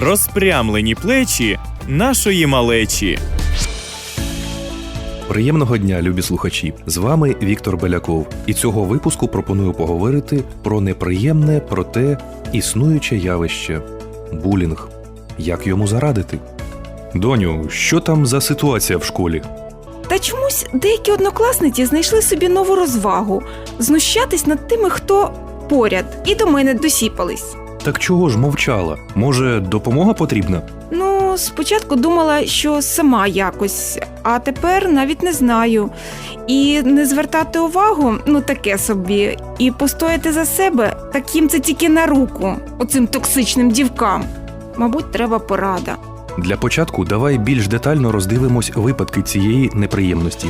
розпрямлені плечі нашої малечі. Приємного дня, любі слухачі! З вами Віктор Беляков. І цього випуску пропоную поговорити про неприємне, проте існуюче явище булінг. Як йому зарадити? Доню, що там за ситуація в школі? Та чомусь деякі однокласниці знайшли собі нову розвагу знущатись над тими, хто поряд, і до мене досіпались. Так чого ж мовчала? Може, допомога потрібна? Ну, спочатку думала, що сама якось, а тепер навіть не знаю. І не звертати увагу, ну таке собі, і постояти за себе, так їм це тільки на руку, оцим токсичним дівкам. Мабуть, треба порада. Для початку давай більш детально роздивимось випадки цієї неприємності.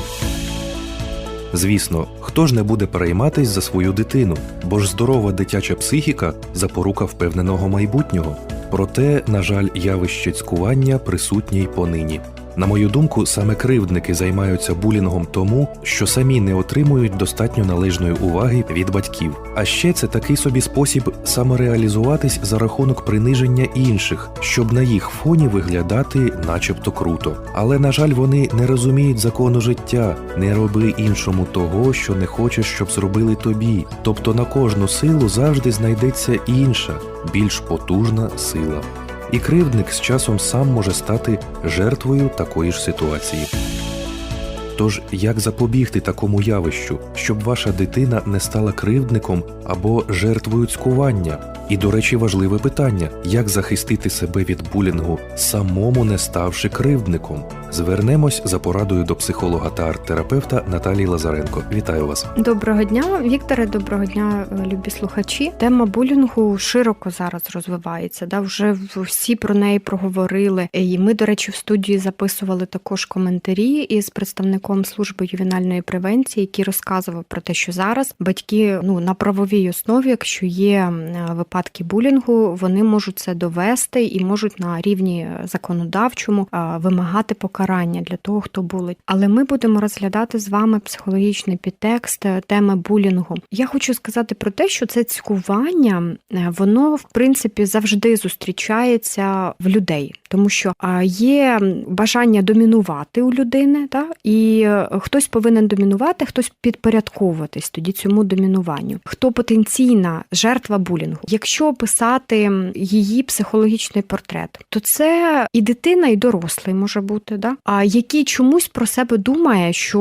Звісно, хто ж не буде перейматись за свою дитину, бо ж здорова дитяча психіка запорука впевненого майбутнього. Проте, на жаль, явище цькування присутнє й понині. На мою думку, саме кривдники займаються булінгом тому, що самі не отримують достатньо належної уваги від батьків. А ще це такий собі спосіб самореалізуватись за рахунок приниження інших, щоб на їх фоні виглядати начебто круто. Але на жаль, вони не розуміють закону життя, не роби іншому того, що не хочеш, щоб зробили тобі. Тобто на кожну силу завжди знайдеться інша, більш потужна сила. І кривдник з часом сам може стати жертвою такої ж ситуації. Тож як запобігти такому явищу, щоб ваша дитина не стала кривдником або жертвою цькування? І, до речі, важливе питання: як захистити себе від булінгу, самому не ставши кривдником? Звернемось за порадою до психолога та арт-терапевта Наталії Лазаренко. Вітаю вас! Доброго дня, Вікторе. Доброго дня, любі слухачі. Тема булінгу широко зараз розвивається. Да, вже всі про неї проговорили. І ми, до речі, в студії записували також коментарі із представником служби ювенальної превенції, який розказував про те, що зараз батьки ну на правовій основі, якщо є м, випадки булінгу, вони можуть це довести і можуть на рівні законодавчому вимагати покарання для того, хто булить. Але ми будемо розглядати з вами психологічний підтекст е, теми булінгу. Я хочу сказати про те, що це цькування, е, воно в принципі завжди зустрічається в людей, тому що є бажання домінувати у людини, та і е, хтось повинен домінувати, хтось підпорядковуватись тоді цьому домінуванню. Хто потенційна жертва булінгу? Якщо писати її психологічний портрет, то це і дитина, і дорослий може бути, да? а який чомусь про себе думає, що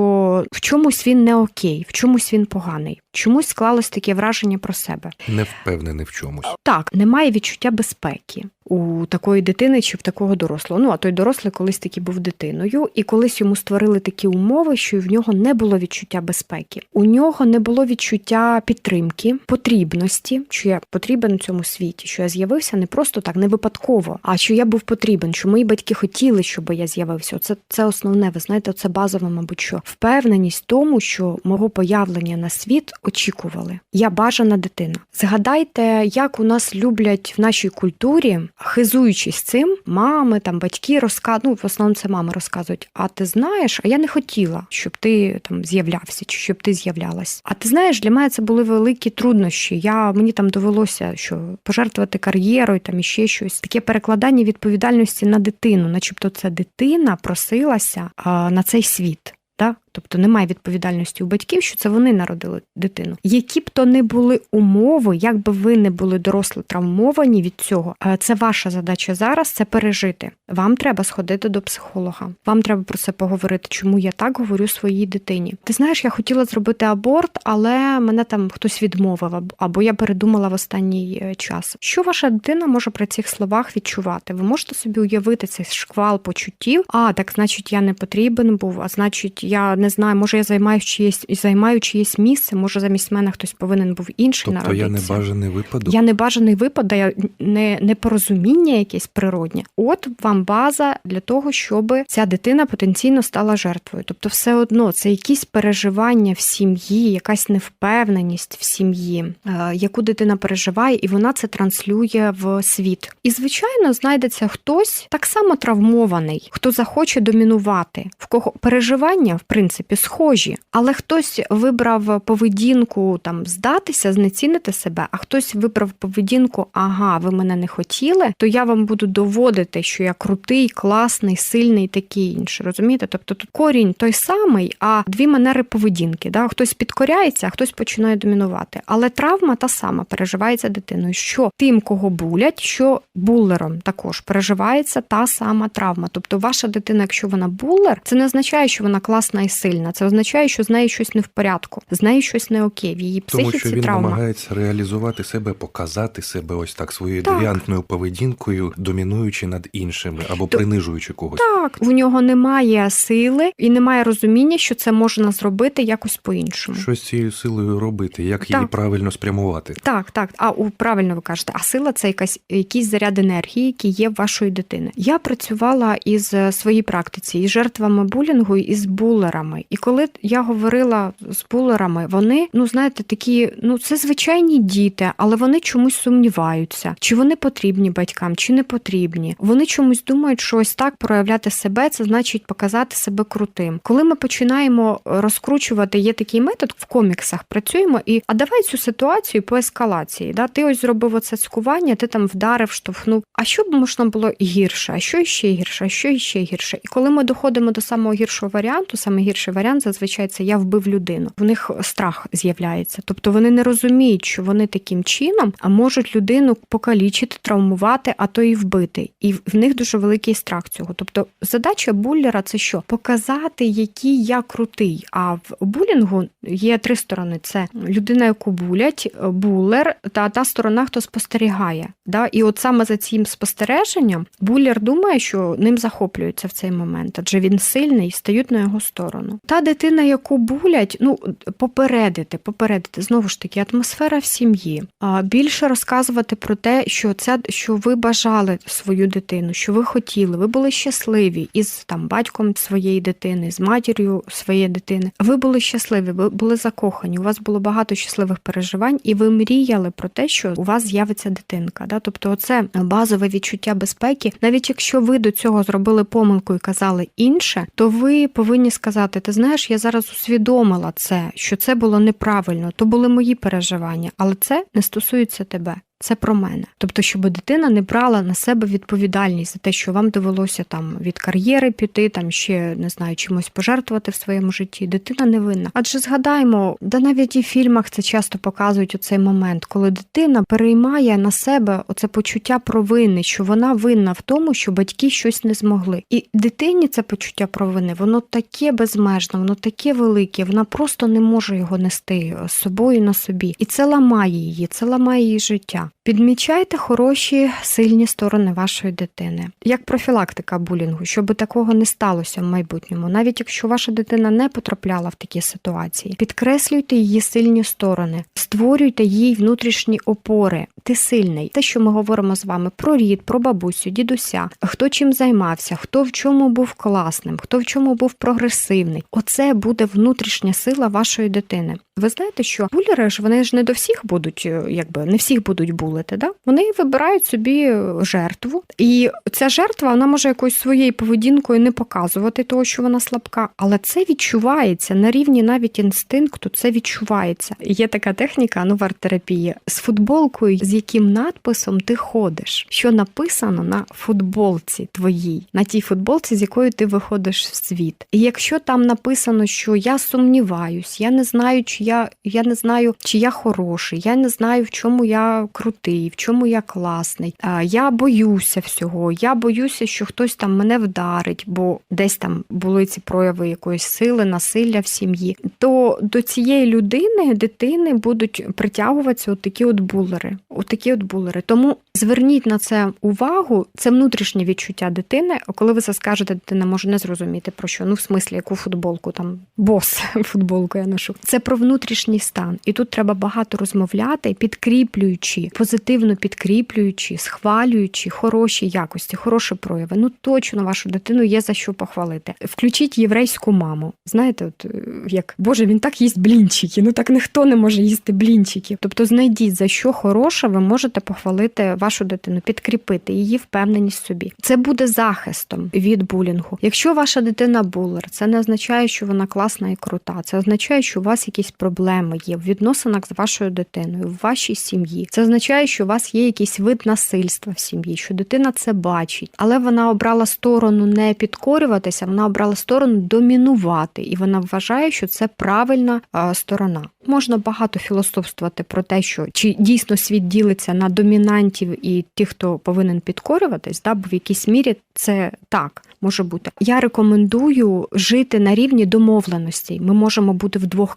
в чомусь він не окей, в чомусь він поганий. Чомусь склалось таке враження про себе. Не впевнений в чомусь. Так, немає відчуття безпеки у такої дитини чи в такого дорослого. Ну а той дорослий колись таки був дитиною, і колись йому створили такі умови, що в нього не було відчуття безпеки. У нього не було відчуття підтримки, потрібності, що я потрібен у цьому світі, що я з'явився не просто так, не випадково, а що я був потрібен, що мої батьки хотіли, щоб я з'явився. Це це основне. Ви знаєте, це базове, мабуть, що впевненість в тому, що мого появлення на світ очікували. Я бажана дитина. Згадайте, як у нас люблять в нашій культурі, хизуючись цим, мами там батьки розказують, ну, в основному це мами розказують. А ти знаєш, а я не хотіла, щоб ти там з'являвся, чи щоб ти з'являлась. А ти знаєш, для мене це були великі труднощі. Я мені там довелося, що пожертвувати кар'єрою, там іще щось. Таке перекладання відповідальності на дитину, начебто, це дитина просилася а, на цей світ. Так? Тобто немає відповідальності у батьків, що це вони народили дитину. Які б то не були умови, як би ви не були дорослі травмовані від цього, е, це ваша задача зараз це пережити. Вам треба сходити до психолога. Вам треба про це поговорити, чому я так говорю своїй дитині. Ти знаєш, я хотіла зробити аборт, але мене там хтось відмовив, або- я передумала в останній е, час. Що ваша дитина може при цих словах відчувати? Ви можете собі уявити цей шквал почуттів? А так, значить, я не потрібен був, а значить, я не знаю, може я займаю чиєсь займаю чиєсь місце, може замість мене хтось повинен був інший Тобто я народитися. небажаний випадок. Я небажаний випад, я не непорозуміння якесь природнє. От вам база для того, щоб ця дитина потенційно стала жертвою. Тобто, все одно це якісь переживання в сім'ї, якась невпевненість в сім'ї, е, яку дитина переживає, і вона це транслює в світ. І звичайно, знайдеться хтось так само травмований, хто захоче домінувати, в кого переживання в принципі. Принципі схожі, але хтось вибрав поведінку там здатися, знецінити себе, а хтось вибрав поведінку, ага, ви мене не хотіли, то я вам буду доводити, що я крутий, класний, сильний, такий інше. Розумієте? Тобто тут корінь той самий, а дві манери поведінки. Да? Хтось підкоряється, а хтось починає домінувати. Але травма та сама переживається дитиною. Що тим, кого булять, що буллером також переживається та сама травма. Тобто, ваша дитина, якщо вона буллер, це не означає, що вона класна і сильна. Це означає, що з нею щось не в порядку, з нею щось не окей. В її Тому що він травма. намагається реалізувати себе, показати себе ось так своєю Так. девіантною поведінкою, домінуючи над іншими або То- принижуючи когось. Так, у нього немає сили і немає розуміння, що це можна зробити якось по-іншому. Що з цією силою робити, як її правильно спрямувати? Так, так. А у правильно ви кажете, а сила це якась якийсь заряд енергії, який є в вашої дитини. Я працювала із е, своїй практиці із жертвами булінгу і з булерами. І коли я говорила з булерами, вони ну знаєте, такі, ну це звичайні діти, але вони чомусь сумніваються, чи вони потрібні батькам, чи не потрібні. Вони чомусь думають, що ось так проявляти себе, це значить показати себе крутим. Коли ми починаємо розкручувати, є такий метод в коміксах. Працюємо і а давай цю ситуацію по ескалації. Да? Ти ось зробив оце цькування, ти там вдарив, штовхнув. А що б можна було гірше? А що ще гірше? А що іще гірше? І коли ми доходимо до самого гіршого варіанту, саме гірший варіант зазвичай це я вбив людину. В них страх з'являється. Тобто вони не розуміють, що вони таким чином можуть людину покалічити, травмувати, а то і вбити. І в них дуже великий страх цього. Тобто, задача буллера це що? Показати, який я крутий. А в булінгу є три сторони: це людина, яку булять, булер та та сторона, хто спостерігає. Да? І от саме за цим спостереженням буллер думає, що ним захоплюється в цей момент, адже він сильний, стають на його сторону. Та дитина, яку булять, ну попередити, попередити знову ж таки, атмосфера в сім'ї. Більше розказувати про те, що це що ви бажали свою дитину, що ви хотіли, ви були щасливі із там батьком своєї дитини, з матір'ю своєї дитини. Ви були щасливі, ви були закохані. У вас було багато щасливих переживань, і ви мріяли про те, що у вас з'явиться дитинка. Да? Тобто, оце базове відчуття безпеки. Навіть якщо ви до цього зробили помилку і казали інше, то ви повинні сказати: ти знаєш, я зараз усвідомила це, що це було неправильно, то були мої переживання, але це не стосується тебе. Це про мене, тобто, щоб дитина не брала на себе відповідальність за те, що вам довелося там від кар'єри піти, там ще не знаю, чимось пожертвувати в своєму житті. Дитина не винна. Адже згадаємо, да навіть і в фільмах це часто показують цей момент, коли дитина переймає на себе оце почуття провини, що вона винна в тому, що батьки щось не змогли. І дитині це почуття провини, воно таке безмежне, воно таке велике, вона просто не може його нести з собою на собі. І це ламає її, це ламає її життя. Підмічайте хороші сильні сторони вашої дитини, як профілактика булінгу, щоб такого не сталося в майбутньому. Навіть якщо ваша дитина не потрапляла в такі ситуації, підкреслюйте її сильні сторони, створюйте їй внутрішні опори. Ти сильний. Те, що ми говоримо з вами про рід, про бабусю, дідуся, хто чим займався, хто в чому був класним, хто в чому був прогресивний. Оце буде внутрішня сила вашої дитини. Ви знаєте, що булери ж вони ж не до всіх будуть, е, якби не всіх будуть булити. Да? Вони вибирають собі жертву, і ця жертва вона може якоюсь своєю поведінкою не показувати того, що вона слабка, але це відчувається на рівні навіть інстинкту. Це відчувається. Є така техніка, ну в арт-терапії, з футболкою, з яким надписом ти ходиш, що написано на футболці твоїй, на тій футболці, з якою ти виходиш в світ. І якщо там написано, що я сумніваюсь, я не знаю, чи я, я не знаю, чи я хороший, я не знаю, в чому я крутий, в чому я класний. Я боюся всього, я боюся, що хтось там мене вдарить, бо десь там були ці прояви якоїсь сили, насилля в сім'ї. То до цієї людини, дитини будуть притягуватися от такі от булери. От от булери. Тому зверніть на це увагу, це внутрішнє відчуття дитини. Коли ви це скажете, дитина може не зрозуміти про що. Ну, в смислі, яку футболку там бос футболку я ношу. Це про внутрішнє внутрішній стан. І тут треба багато розмовляти, підкріплюючи, позитивно підкріплюючи, схвалюючи хороші якості, хороші прояви. Ну точно вашу дитину є за що похвалити. Включіть єврейську маму. Знаєте, от е, як Боже, він так їсть блінчики. Ну так ніхто не може їсти блінчиків. Тобто знайдіть за що хороше, ви можете похвалити вашу дитину, підкріпити її впевненість собі. Це буде захистом від булінгу. Якщо ваша дитина булер, це не означає, що вона класна і крута. Це означає, що у вас якісь проблеми є в відносинах з вашою дитиною, в вашій сім'ї. Це означає, що у вас є якийсь вид насильства в сім'ї, що дитина це бачить, але вона обрала сторону не підкорюватися, вона обрала сторону домінувати, і вона вважає, що це правильна сторона. Можна багато філософствувати про те, що чи дійсно світ ділиться на домінантів і тих, хто повинен підкорюватись, да, бо в якійсь мірі це так може бути. Я рекомендую жити на рівні домовленостей. Ми можемо бути вдвох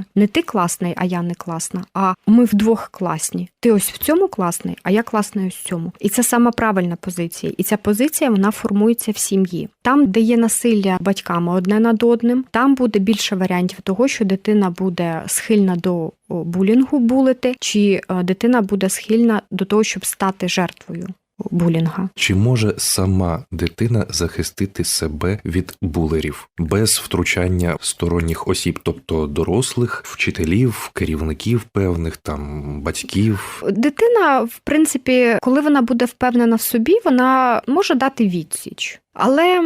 класними. Не ти класний, а я не класна, а ми вдвох класні. Ти ось в цьому класний, а я класний ось в цьому. І це сама правильна позиція. І ця позиція вона формується в сім'ї. Там, де є насилля батьками одне над одним, там буде більше варіантів того, що дитина буде схильна до булінгу булити, чи е, дитина буде схильна до того, щоб стати жертвою булінга. Чи може сама дитина захистити себе від булерів без втручання сторонніх осіб, тобто дорослих, вчителів, керівників певних там батьків? Дитина, в принципі, коли вона буде впевнена в собі, вона може дати відсіч. Але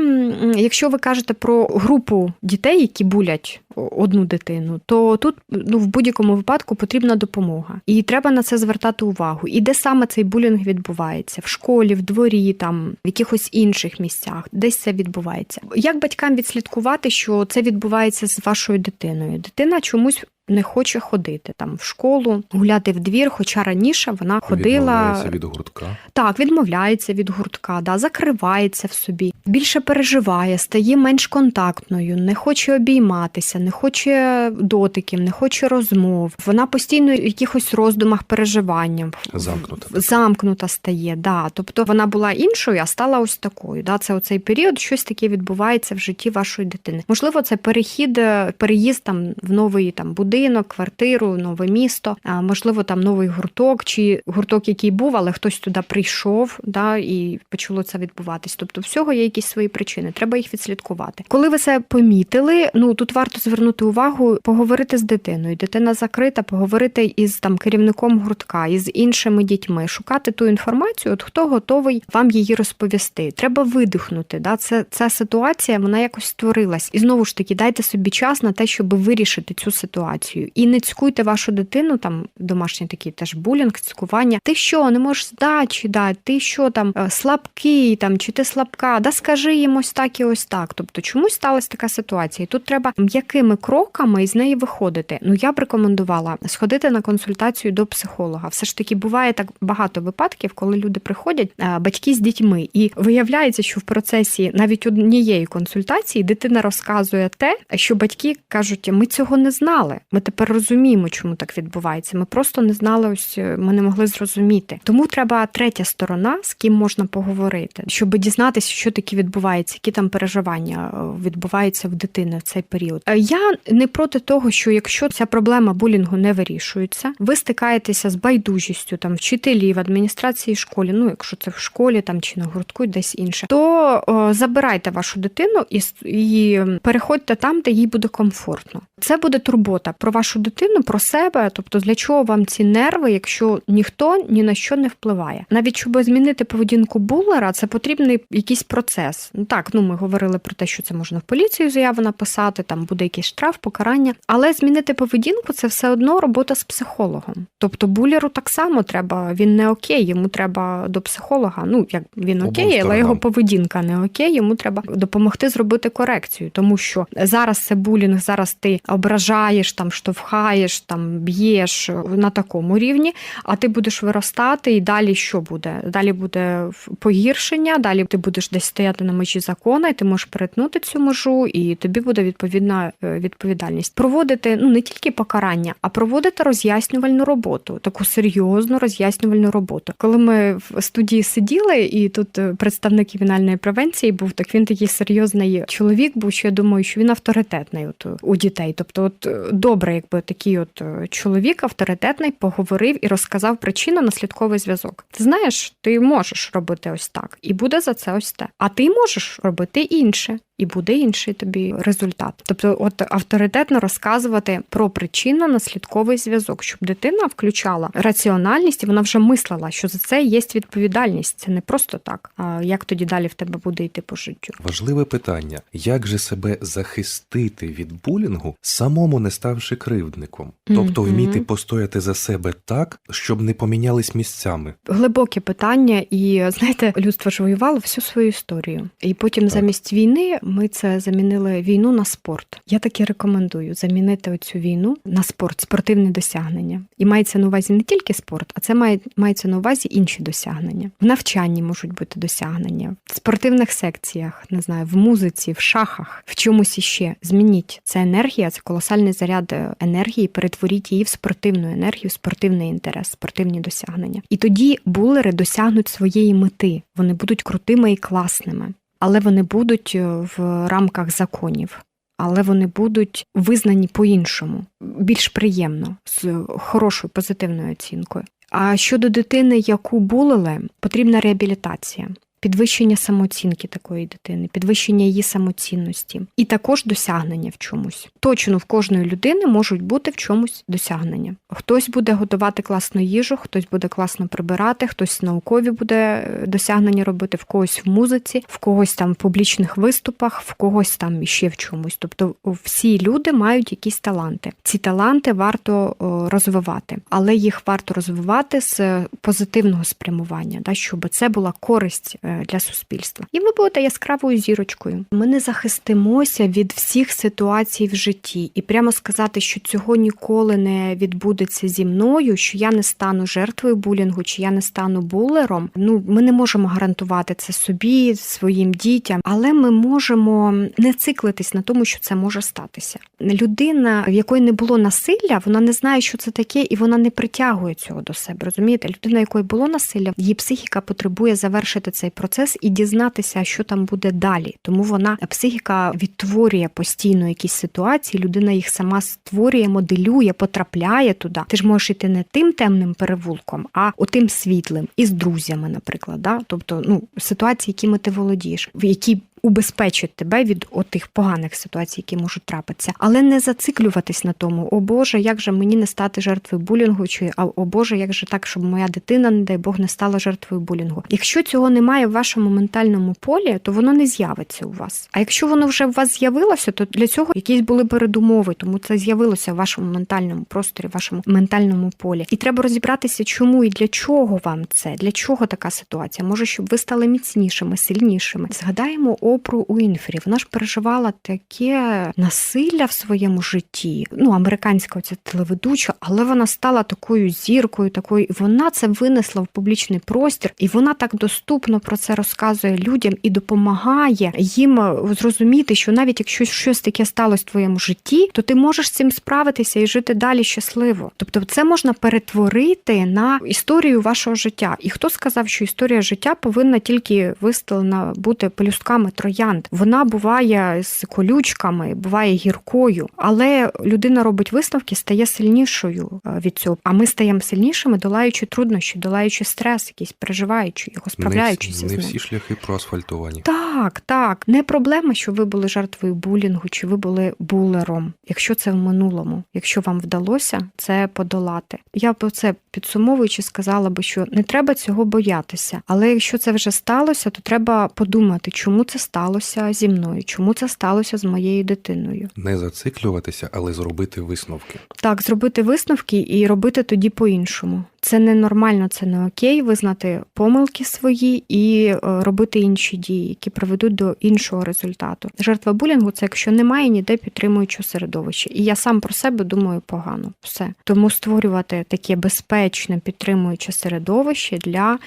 якщо ви кажете про групу дітей, які булять одну дитину, то тут ну в будь-якому випадку потрібна допомога, і треба на це звертати увагу. І де саме цей булінг відбувається? В школі, в дворі, там в якихось інших місцях, десь це відбувається. Як батькам відслідкувати, що це відбувається з вашою дитиною? Дитина чомусь. Не хоче ходити там в школу, гуляти в двір, хоча раніше вона ходила Відмовляється від гуртка. так, відмовляється від гуртка, да, закривається в собі, більше переживає, стає менш контактною, не хоче обійматися, не хоче дотиків, не хоче розмов. Вона постійно в якихось роздумах, переживанням Замкнута. замкнута стає. Да. Тобто вона була іншою, а стала ось такою. Да. Це оцей період, щось таке відбувається в житті вашої дитини. Можливо, це перехід, е, переїзд там в новий там будинок, квартиру, нове місто. А можливо, там новий гурток, чи гурток, який був, але хтось туди прийшов, да, і почало це відбуватись. Тобто, всього є якісь свої причини. Треба їх відслідкувати. Коли ви це помітили, ну тут варто звернути увагу, поговорити з дитиною. Дитина закрита, поговорити із там керівником гуртка, із іншими дітьми, шукати ту інформацію, от хто готовий вам її розповісти. Треба видихнути. Да? Це ця ситуація, вона якось створилась. І знову ж таки, дайте собі час на те, щоб вирішити цю ситуацію. І не цькуйте вашу дитину, там домашній такий теж булінг, цькування. Ти що, не можеш здачі дати? Ти що там е, слабкий, там чи ти слабка? Да скажи їм ось так і ось так. Тобто чомусь сталася така ситуація. І тут треба м'якими кроками із неї виходити. Ну я б рекомендувала сходити на консультацію до психолога. Все ж таки буває так багато випадків, коли люди приходять, е, батьки з дітьми, і виявляється, що в процесі навіть однієї консультації дитина розказує те, що батьки кажуть: ми цього не знали. Ми тепер розуміємо, чому так відбувається. Ми просто не знали, ось е, ми не могли зрозуміти. Тому треба третя сторона, з ким можна поговорити, щоб дізнатися, що таке відбувається, які там переживання е, відбуваються в дитини в цей період. Е, Я не проти того, що якщо ця проблема булінгу не вирішується, ви стикаєтеся з байдужістю там вчителів, адміністрації школи, ну якщо це в школі там чи на гуртку, десь інше, то о, забирайте вашу дитину і, і переходьте там, де їй буде комфортно. Це буде турбота про вашу дитину, про себе. Тобто, для чого вам ці нерви, якщо ніхто ні на що не впливає. Навіть щоб змінити поведінку булера, це потрібний якийсь процес. Ну так, ну ми говорили про те, що це можна в поліцію заяву написати, там буде якийсь штраф, покарання. Але змінити поведінку це все одно робота з психологом. Тобто булеру так само треба, він не окей, йому треба до психолога. Ну як він окей, але його поведінка не окей, йому треба допомогти зробити корекцію, тому що зараз це булінг, зараз ти ображаєш, там штовхаєш, там б'єш на такому рівні, а ти будеш виростати, і далі що буде? Далі буде погіршення, далі ти будеш десь стояти на межі закону, і ти можеш перетнути цю межу, і тобі буде відповідна е, відповідальність. Проводити ну не тільки покарання, а проводити роз'яснювальну роботу, таку серйозну роз'яснювальну роботу. Коли ми в студії сиділи, і тут е, представник кримінальної превенції був, так він такий серйозний чоловік був, що я думаю, що він авторитетний от у дітей. Тобто, от е, добре, якби такий от е, чоловік авторитетний поговорив і розказав причинно-наслідковий зв'язок. Ти знаєш, ти можеш робити ось так, і буде за це ось те. А ти можеш робити інше. І буде інший тобі результат. Тобто, от авторитетно розказувати про причинно-наслідковий зв'язок, щоб дитина включала раціональність, і вона вже мислила, що за це є відповідальність. Це не просто так. А як тоді далі в тебе буде йти по життю? Важливе питання: як же себе захистити від булінгу, самому не ставши кривдником, тобто вміти постояти за себе так, щоб не помінялись місцями. Глибоке питання, і знаєте, людство ж воювало всю свою історію. І потім Так. замість війни ми це замінили війну на спорт. Я таки рекомендую замінити оцю війну на спорт, спортивне досягнення. І мається на увазі не тільки спорт, а це має мається на увазі інші досягнення. В навчанні можуть бути досягнення, в спортивних секціях, не знаю, в музиці, в шахах, в чомусь іще. Змініть це енергія, це колосальний заряд е, енергії. Перетворіть її в спортивну енергію, спортивний інтерес, спортивні досягнення. І тоді булери досягнуть своєї мети. Вони будуть крутими і класними, але вони будуть е, в рамках законів. Але вони будуть визнані по-іншому, більш приємно, з хорошою позитивною оцінкою. А щодо дитини, яку булили, потрібна реабілітація. Підвищення самооцінки такої дитини, підвищення її самоцінності, і також досягнення в чомусь. Точно в кожної людини можуть бути в чомусь досягнення. Хтось буде готувати класну їжу, хтось буде класно прибирати, хтось наукові буде е, досягнення робити, в когось в музиці, в когось там в публічних виступах, в когось там іще в чомусь. Тобто всі люди мають якісь таланти. Ці таланти варто розвивати, але їх варто розвивати з позитивного спрямування, да, щоб це була користь е, для суспільства. І ви будете яскравою зірочкою. Ми не захистимося від всіх ситуацій в житті, і прямо сказати, що цього ніколи не відбудеться зі мною, що я не стану жертвою булінгу, чи я не стану булером. Ну ми не можемо гарантувати це собі, своїм дітям, але ми можемо не циклитись на тому, що це може статися. Людина, в якої не було насилля, вона не знає, що це таке, і вона не притягує цього до себе. Розумієте, людина, якої було насилля, її психіка потребує завершити цей процес і дізнатися, що там буде далі. Тому вона психіка відтворює постійно якісь ситуації. Людина їх сама створює, моделює, потрапляє туди. Ти ж можеш іти не тим темним перевулком, а отим світлим із друзями, наприклад. Да? Тобто, ну ситуації, якими ти володієш, в які убезпечить тебе від отих поганих ситуацій, які можуть трапитися, але не зациклюватись на тому, о Боже, як же мені не стати жертвою булінгу, чи о Боже, як же так, щоб моя дитина, не дай Бог, не стала жертвою булінгу. Якщо цього немає в вашому ментальному полі, то воно не з'явиться у вас. А якщо воно вже у вас з'явилося, то для цього якісь були передумови, тому це з'явилося в вашому ментальному просторі, в вашому ментальному полі. І треба розібратися, чому і для чого вам це, для чого така ситуація. Може, щоб ви стали міцнішими, сильнішими. Згадаємо Опру Уінфрі. Вона ж переживала таке насилля в своєму житті. Ну, американська ця телеведуча, але вона стала такою зіркою, такою, і вона це винесла в публічний простір, і вона так доступно про це розказує людям і допомагає їм е, зрозуміти, що навіть якщо щось таке сталося в твоєму житті, то ти можеш цим справитися і жити далі щасливо. Тобто, це можна перетворити на історію вашого життя. І хто сказав, що історія життя повинна тільки виставлена бути пелюстками троянд. Вона буває з колючками, буває гіркою, але людина робить висновки, стає сильнішою е, від цього. А ми стаємо сильнішими, долаючи труднощі, долаючи стрес, якийсь переживаючи його, справляючись не, з не всі шляхи проасфальтовані. Так, так. Не проблема, що ви були жертвою булінгу, чи ви були булером, якщо це в минулому, якщо вам вдалося це подолати. Я б це підсумовуючи сказала би, що не треба цього боятися. Але якщо це вже сталося, то треба подумати, чому це сталося зі мною, чому це сталося з моєю дитиною. Не зациклюватися, але зробити висновки. Так, зробити висновки і робити тоді по-іншому. Це не нормально, це не окей, визнати помилки свої і е, робити інші дії, які приведуть до іншого результату. Жертва булінгу це якщо немає ніде підтримуючого середовища. І я сам про себе думаю погано. Все тому створювати таке безпечне підтримуюче середовище для е,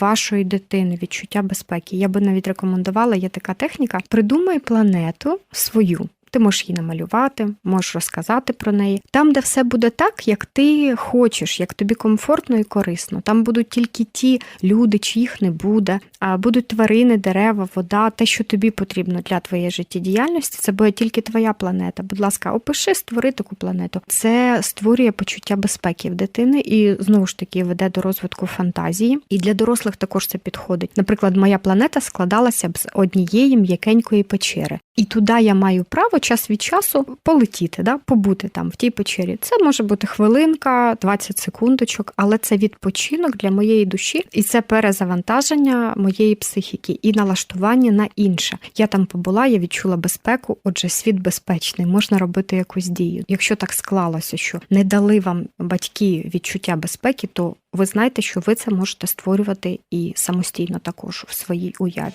вашої дитини, відчуття безпеки. Я би навіть рекомендувала, є така техніка: придумай планету свою. Ти можеш її намалювати, можеш розказати про неї. Там, де все буде так, як ти хочеш, як тобі комфортно і корисно. Там будуть тільки ті люди, чиїх не буде, будуть тварини, дерева, вода, те, що тобі потрібно для твоєї життєдіяльності. Це буде тільки твоя планета. Будь ласка, опиши, створи таку планету. Це створює почуття безпеки в дитини і знову ж таки веде до розвитку фантазії. І для дорослих також це підходить. Наприклад, моя планета складалася б з однієї м'якенької печери, і туди я маю право час від часу полетіти, да, побути там в тій печері. Це може бути хвилинка, 20 секундочок, але це відпочинок для моєї душі, і це перезавантаження моєї психіки і налаштування на інше. Я там побула, я відчула безпеку. Отже, світ безпечний, можна робити якусь дію. Якщо так склалося, що не дали вам батьки відчуття безпеки, то ви знаєте, що ви це можете створювати і самостійно також в своїй уяві.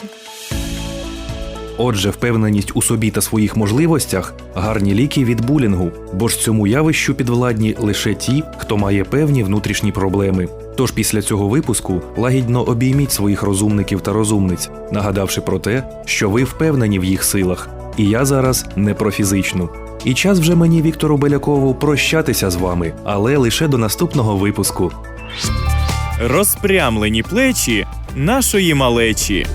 Отже, впевненість у собі та своїх можливостях гарні ліки від булінгу, бо ж цьому явищу підвладні лише ті, хто має певні внутрішні проблеми. Тож після цього випуску лагідно обійміть своїх розумників та розумниць, нагадавши про те, що ви впевнені в їх силах. І я зараз не про фізичну. І час вже мені, Віктору Белякову, прощатися з вами, але лише до наступного випуску. Розпрямлені плечі нашої малечі.